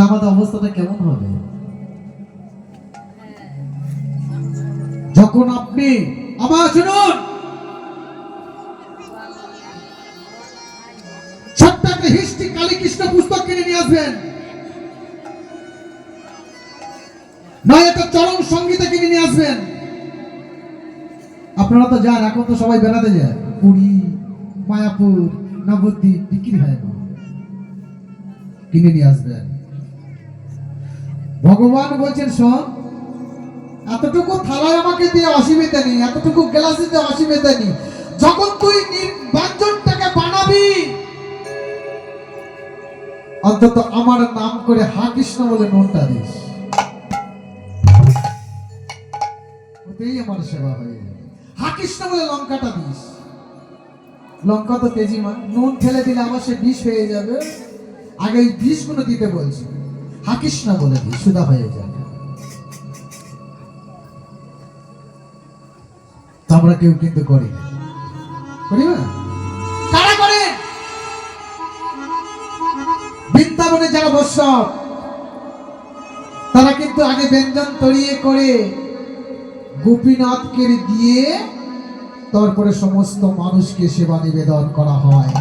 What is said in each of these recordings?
তাহলে আমাদের অবস্থাটা কেমন হবে? যখন আপনি আবার শুনুন। হিস্ট্রি কালী কৃষ্ণ পুস্তক কিনে নিয়ে আসবেন। নয় চরম সঙ্গীতা কিনে নিয়ে আসবেন। আপনারা তো যান, এখন তো সবাই বেড়াতে যায়। পুরী, মায়াপুর নবদ্বীপ বিক্রি হয় কিনে নিয়ে আসবেন। ভগবান বলছেন, শোন, এতটুকু থালায় আমাকে দিয়ে অসুবিধা নেই, এতটুকু গ্লাসে দিয়ে অসুবিধা নেই। যখন তুই নির্বাচনটাকে বানাবি, অন্তত আমার নাম করে হা কৃষ্ণ বলে নোনটা দিস। ওতেই আমার সেবা হয়ে হা কৃষ্ণ বলে লঙ্কাটা দিস। লঙ্কা তো তেজি মা, নুন ফেলে দিলে আমার সে বিষ হয়ে যাবে। আগে এই বিষগুলো দিতে বলছি। হা কৃষ্ণ বলে দিস সুদা হয়ে তো আমরা কেউ কিন্তু করি না। করি না? কারা করে? বৃন্দাবনে যারা বৎসব তারা কিন্তু আগে ব্যঞ্জন তৈরিয়ে করে গোপীনাথকে দিয়ে তারপরে সমস্ত মানুষকে সেবা নিবেদন করা হয়।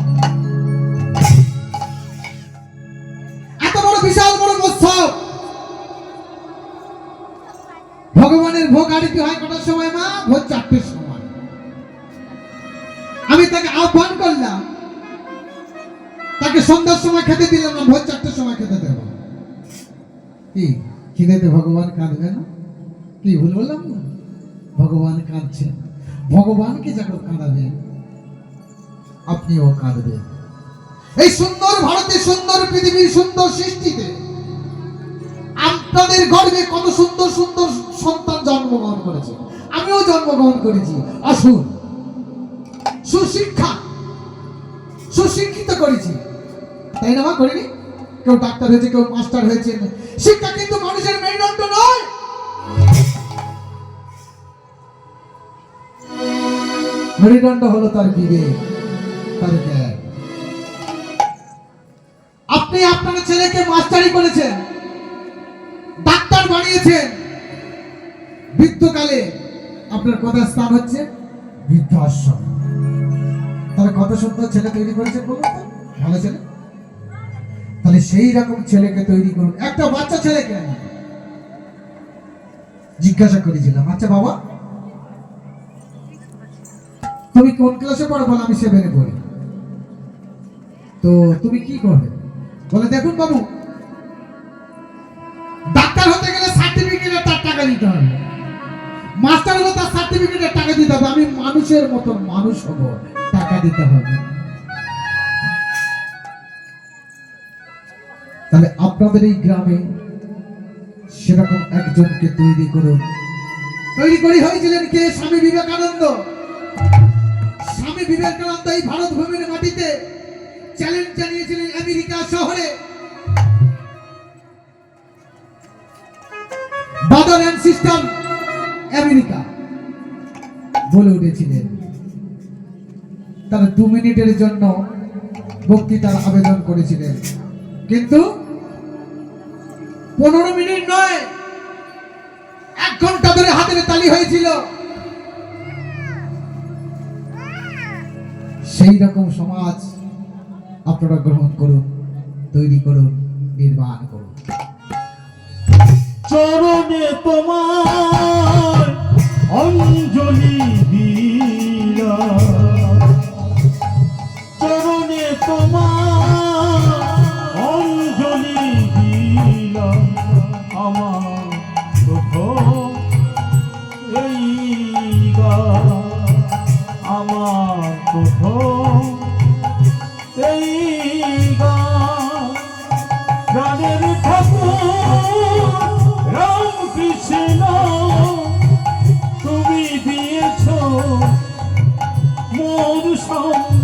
ভোগ আরতি হয়, কটার সময় মা? ভোর চারটের সময়। আমি তাকে আহ্বান করলাম, তাকে সন্ধ্যার সময় খেতে দিলাম না, ভোর চারটের সময় খেতে দেব। কি? খিদেতে ভগবান কাঁদবে না? কি, ভুল বললাম না? ভগবান কাঁদছেন ভগবানকে যখন কাঁদাবেন আপনিও কাঁদবেন এই সুন্দর ভারতে, সুন্দর পৃথিবীর সুন্দর সৃষ্টিতে আপনাদের গর্বে কত সুন্দর সুন্দর সন্তান জন্মগ্রহণ করেছে। আমিও জন্মগ্রহণ করেছি। আসুন। সুশিক্ষা। সুশিক্ষিত করেছি। তাই না মা, করিনি? কেউ ডাক্তার হয়েছে, কেউ মাস্টার হয়েছে। শিক্ষা কিন্তু মানুষের মেরুদণ্ড নয়। মেরুদণ্ড হলো তার বিবেক, তার জ্ঞান। আপনি আপনার ছেলেকে মাস্টারি করেছেন, ডাক্তার বানিয়েছেন। বৃদ্ধকালে আপনার কথা স্থান হচ্ছে বৃদ্ধাশ্রম। তাহলে কত সুন্দর ছেলে তৈরি করেছেন বলুন ভালো ছেলে? তাহলে সেই রকম ছেলেকে তৈরি করুন। একটা বাচ্চা ছেলেকে জিজ্ঞাসা করেছিলাম আচ্ছা বাবা, তুমি কোন ক্লাসে পড়ো বলো, আমি সেভেনে পড়ি। তো তুমি কি করবে? বলে, দেখুন বাবু, ডাক্তার হতে গেলে সার্টিফিকেটে তার টাকা দিতে হবে। মাস্টার তার সার্টিফিকেটের টাকা দিতে হবে। আমি মানুষের মতো মানুষ হব। টাকা দিতে হবে। তাহলে আপনাদের এই গ্রামে সেরকম একজনকে তৈরি করুন। তৈরি করে হয়েছিলেন কে? স্বামী বিবেকানন্দ। স্বামী বিবেকানন্দ এই ভারত ভূমির মাটিতে চ্যালেঞ্জ জানিয়েছিলেন আমেরিকা শহরে। বাদর সিস্টেম আমেরিকা বলে উঠেছিলেন। তারা দু মিনিটের জন্য বক্তৃতার আবেদন করেছিলেন। কিন্তু পনেরো মিনিট নয়, এক ঘণ্টা ধরে হাতের তালি হয়েছিল। সেই রকম সমাজ আপনারা গ্রহণ করুন, তৈরি করুন, নির্মাণ করুন। চরণে তোমার অঞ্জলি দিলা। 정